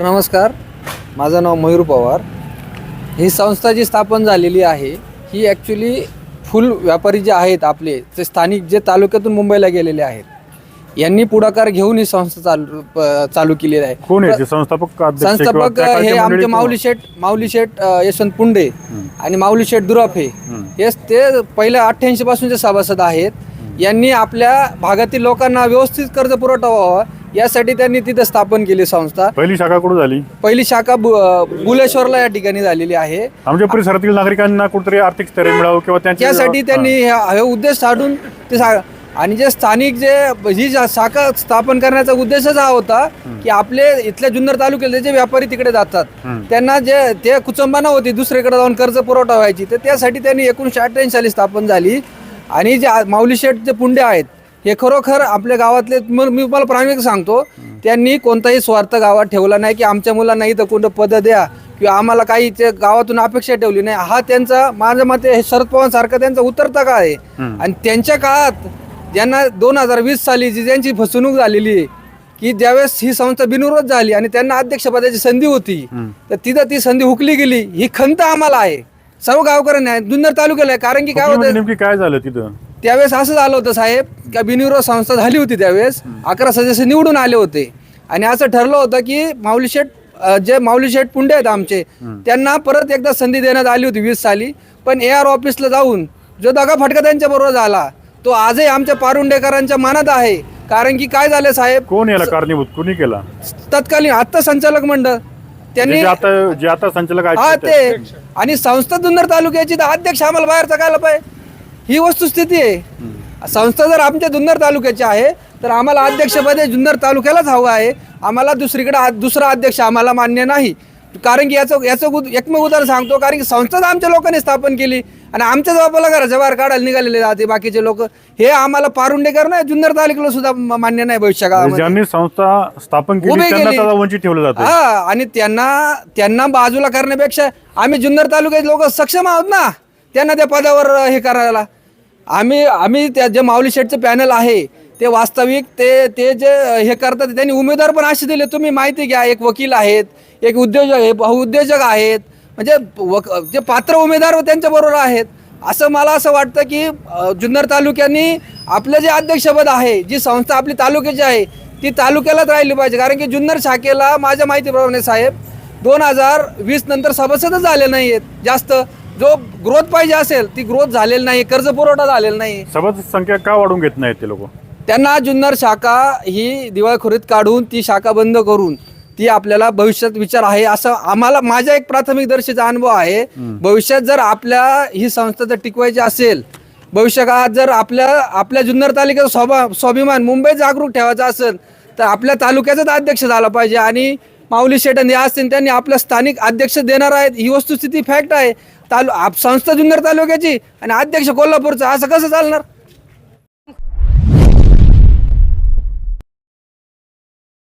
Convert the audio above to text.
नमस्कार माझं नाव मयूर पवार ही संस्था जी स्थापन झालेली आहे ही ॲक्च्युली फुल व्यापारी जे आहेत आपले ते स्थानिक जे तालुक्यातून मुंबईला गेलेले आहेत यांनी पुढाकार घेऊन ही संस्था चालू प- चालू केलेली आहे कोण आहे ते संस्थापक अध्यक्ष किंवा संस्थापक त्या हे आमचे कोण? माऊली शेठ माऊली शेठ अ, यशवंत पुंडे. आणि माऊली शेठ दुराफे हं. हेच ते पहिल्या अठ्ठ्याऐंशी पासूनचे सभासद आहेत यांनी आपल्या भागातील लोकांना व्यवस्थित कर्ज पुरवठा व्हावा यासाठी त्यांनी तिथं स्थापन केली संस्था. पहिली शाखा कुठं झाली? पहिली शाखा बु- अ, बुलेश्वरला या ठिकाणी झालेली आहे. आमच्या परिसरातील नागरिकांना कुठेतरी आर्थिक स्थैर्य मिळावं किंवा त्यासाठी त्यांनी हे. हे उद्देश साधून ते सा आणि जे स्थानिक जे ही जा- शाखा स्थापन करण्याचा उद्देशच हा होता की आपले इथल्या जुन्नर तालुक्यातले जे व्यापारी तिकडे जातात. त्यांना जे ते कुचंबाना होती दुसरीकडे जाऊन कर्ज पुरवठा व्हायची. तर त्यासाठी त्यांनी एकोणीसशे अठ्ठ्याऐंशी साली स्थापन झाली. आणि जे आ- माऊली शेठ जे पुंडे आहेत हे खरोखर आपल्या गावातले म- मी तुम्हाला प्रामाणिक सांगतो त्यांनी कोणताही स्वार्थ गावात ठेवला नाही की आमच्या मुलांना इथं कोणतं पद द्या किंवा आम्हाला काही ते गावातून अपेक्षा ठेवली नाही. हा त्यांचा माझ्या मते हे शरद पवार सारखा त्यांचा उतरता काळ आहे. आणि त्यांच्या काळात ज्यांना दोन हजार वीस साली जी ज्यांची फसवणूक झालेली आहे की ज्यावेळेस ही संस्था बिनविरोध झाली आणि त्यांना अध्यक्षपदाची संधी होती. तर तिथं ती संधी हुकली गेली. ही खंत आम्हाला आहे. सर्व गावकऱ्यांना आहे. जुन्नर तालुक्याला आहे. कारण की काय होतं? नेमकी काय झालं तिथं? त्यावेळेस असं झालं होतं साहेब का बिनविरोध संस्था झाली होती त्यावेळेस. अकरा सदस्य निवडून आले होते. आणि असं ठरलं होतं की माऊली शेठ जे माऊली शेठ पुंडे आहेत आमचे त्यांना परत एकदा संधी देण्यात आली होती वीस साली. पण ए आर ऑफिसला जाऊन जो दगा फटका त्यांच्या बरोबर झाला तो आजही आमच्या पारुंडेकरांच्या मनात आहे. कारण की काय झालं साहेब? कोण याला कारणीभूत? कोणी केला? तत्कालीन आत्ता संचालक मंडळ. त्यांनी आता जे आता संचालक हा ते. आणि संस्था जुन्नर तालुक्याची तर अध्यक्ष आम्हाला बाहेरचा काय पाहिजे. ही वस्तुस्थिती आहे. संस्था जर आमच्या जुन्नर तालुक्याची आहे तर आम्हाला अध्यक्षपदे जुन्नर तालुक्यालाच हवं आहे. आम्हाला दुसरीकडे दुसरा अध्यक्ष आम्हाला मान्य नाही. कारण की याचं याचं उद- एकमेव उदाहरण सांगतो कारण की संस्थाच आमच्या लोकांनी स्थापन केली आणि आमच्याच बापाला घराच्या बाहेर काढायला निघालेले जाते बाकीचे लोक हे आम्हाला पारुंडेकर नाही जुन्नर तालुक्याला सुद्धा मान्य नाही भविष्य काळामध्ये. ज्यांनी संस्था स्थापन केली ठेवलं जातं. हा आणि त्यांना त्यांना बाजूला करण्यापेक्षा आम्ही जुन्नर तालुक्यात लोक सक्षम आहोत ना त्यांना त्या पदावर हे करायला. आम्ही आम्ही त्या जे माऊली शेठचं पॅनल आहे ते वास्तविक ते ते जे हे करतात त्यांनी उमेदवार पण असे दिले. तुम्ही माहिती घ्या एक वकील आहेत एक उद्योजक आहे बहुउद्योजक आहेत. म्हणजे वक जे पात्र उमेदवार त्यांच्या बरोबर आहेत. असं मला असं वाटतं की जुन्नर तालुक्यांनी आपलं जे अध्यक्षपद आहे जी संस्था आपली तालुक्याची आहे ती तालुक्यालाच राहिली पाहिजे. कारण की जुन्नर शाखेला माझ्या माहितीप्रमाणे साहेब दोन हजार वीस नंतर सभासदच झाले नाही आहेत जास्त. जो ग्रोथ पाहिजे असेल ती ग्रोथ झालेली नाही कर्ज पुरवठा झालेला नाही. सभासद संख्या का वाढवून घेत नाहीत ते लोक? त्यांना जुन्नर शाखा ही दिवाळखोरीत काढून ती शाखा बंद करून ती आपल्याला भविष्यात विचार आहे असं आम्हाला माझ्या एक प्राथमिक दर्शीचा अनुभव आहे. भविष्यात जर आपल्या ही संस्था जर टिकवायची असेल भविष्य काळात जर आपल्या आपल्या जुन्नर तालुक्याचा स्वभा स्वाभिमान मुंबईत जागरूक ठेवायचा असेल तर आपल्या तालुक्याचाच अध्यक्ष झाला पाहिजे. आणि माऊली शेटन या असतील त्यांनी आपल्या स्थानिक अध्यक्ष देणार आहेत. ही वस्तुस्थिती फॅक्ट आहे. तालु आप संस्था जुन्नर तालुक्याची आणि अध्यक्ष कोल्हापूरचा असं कसं चालणार?